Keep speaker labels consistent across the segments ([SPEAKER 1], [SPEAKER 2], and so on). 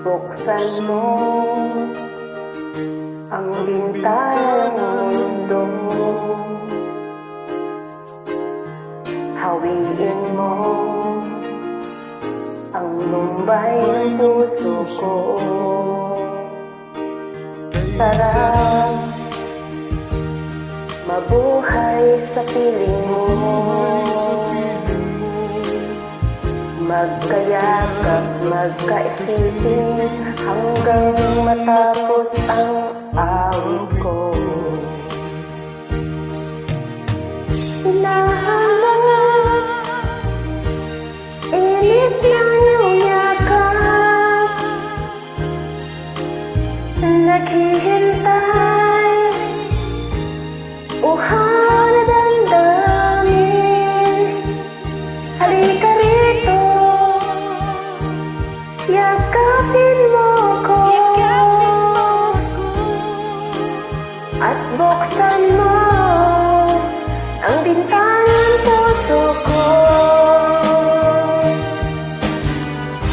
[SPEAKER 1] buksan mo ang bintana ng mundo. Hawiin mo ang lumbay ng puso ko. Tara, mabuhay sa piling mo. Magkayakap, magkaisipin Hanggang matapos ang awit ko. Hinahanap Init ng iyong yakap Naghihintay Uhaw At buksan mo Ang bintana ng puso ko.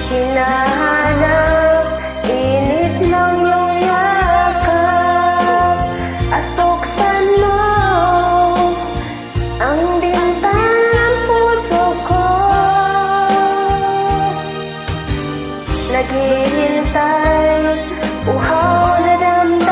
[SPEAKER 1] Hinahanap Init ng iyong yakap. At buksan mo Ang bintana ng puso ko. Naghihintay Uhaw na damdamin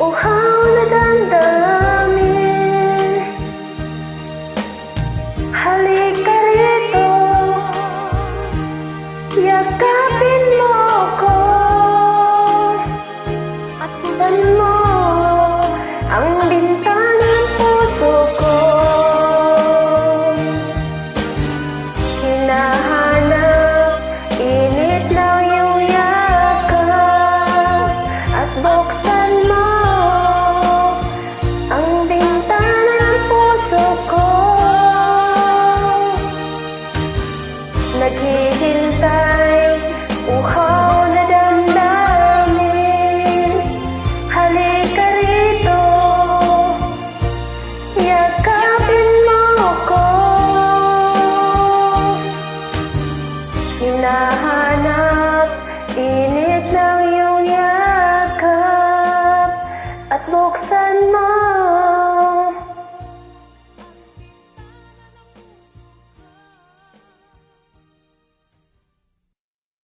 [SPEAKER 1] Uhaw na damdamin